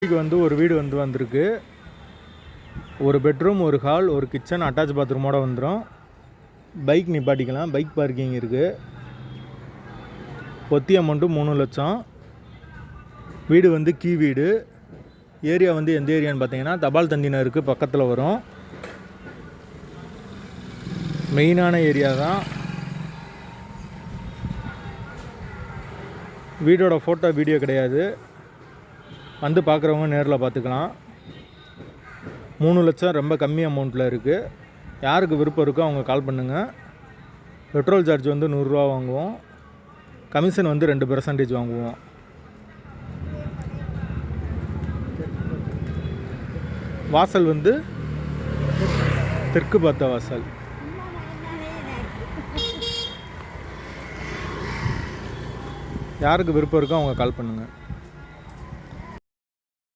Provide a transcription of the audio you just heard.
வீட்டுக்கு வந்து ஒரு வீடு வந்து வந்திருக்கு. ஒரு பெட்ரூம் ஒரு ஹால் ஒரு கிச்சன் அட்டாச் பாத்ரூமோட வந்துடும் பைக் நிப்பாட்டிக்கலாம். பைக் பார்க்கிங் இருக்குது பொத்தி அமௌண்ட்டு மூணு லட்சம். வீடு வந்து கீ வீடு. ஏரியா வந்து எந்த ஏரியான்னு பார்த்தீங்கன்னா தபால் தந்தினருக்கு பக்கத்தில் வரும். மெயினான ஏரியா தான். வீடோட ஃபோட்டோ வீடியோ கிடையாது. வந்து பார்க்குறவங்க நேரில் பார்த்துக்கலாம். மூணு லட்சம் ரொம்ப கம்மி அமௌண்ட்டில் இருக்குது யாருக்கு விருப்பம் இருக்கோ அவங்க கால் பண்ணுங்கள் பெட்ரோல் சார்ஜ் வந்து நூறுரூவா வாங்குவோம். கமிஷன் வந்து ரெண்டு பெர்சன்டேஜ் வாங்குவோம். வாசல் வந்து தெற்கு பார்த்த வாசல். யாருக்கு விருப்பம் இருக்கோ அவங்க கால் பண்ணுங்கள்